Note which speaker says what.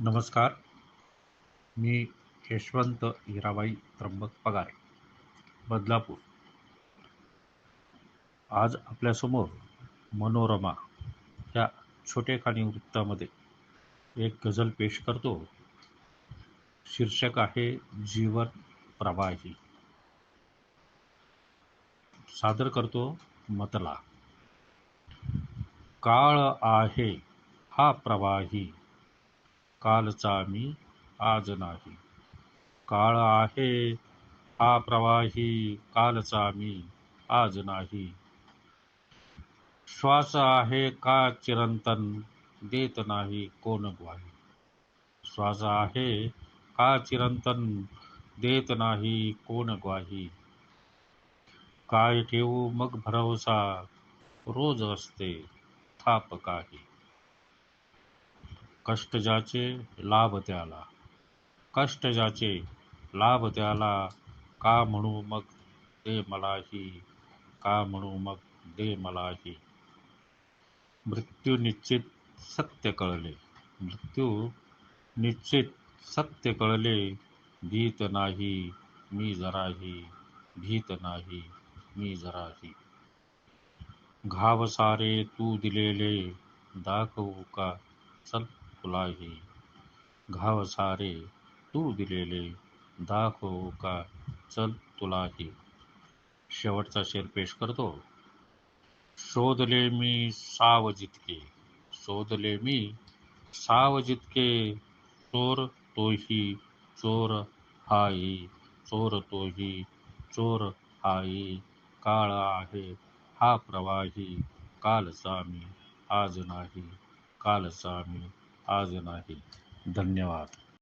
Speaker 1: नमस्कार. मी यशवंत हिराबाई त्र्यंबक पगार बदलापूर. आज आपल्यासमोर मनोरमा या छोटेखानी वृत्तामध्ये एक गझल पेश करतो. शीर्षक आहे जीवन प्रवाही. सादर करतो मतला. काळ आहे हा प्रवाही. कालचा मी आज नाही. काळ आहे हा प्रवाही कालचा मी आज नाही. श्वास आहे का चिरंतन देत नाही कोण ग्वाही. श्वास आहे का चिरंतन देत नाही कोण ग्वाही. काय ठेवू मग भरवसा रोज असते थाप काही. कष्ट ज्याचे लाभ त्याला. कष्ट ज्याचे लाभ त्याला. का म्हणू मग दे मलाही. का म्हणू मग दे मलाही. मृत्यू निश्चित सत्य कळले. मृत्यू निश्चित सत्य कळले. भीत नाही मी जराही. भीत नाही मी जराही. घाव सारे तू दिलेले दाखवू का? चल. तुलाही घाव सारे तू दिलेले दाखवू का चल तुलाही. शेवटचा शेर पेश करतो. शोधले मी साव जितके शोधले मी साव जितके चोर तोही चोर हाई चोर तोही चोर हाई काळ आहे हा प्रवाही कालचा मी आज नाही कालचा मी. आज नाही धन्यवाद.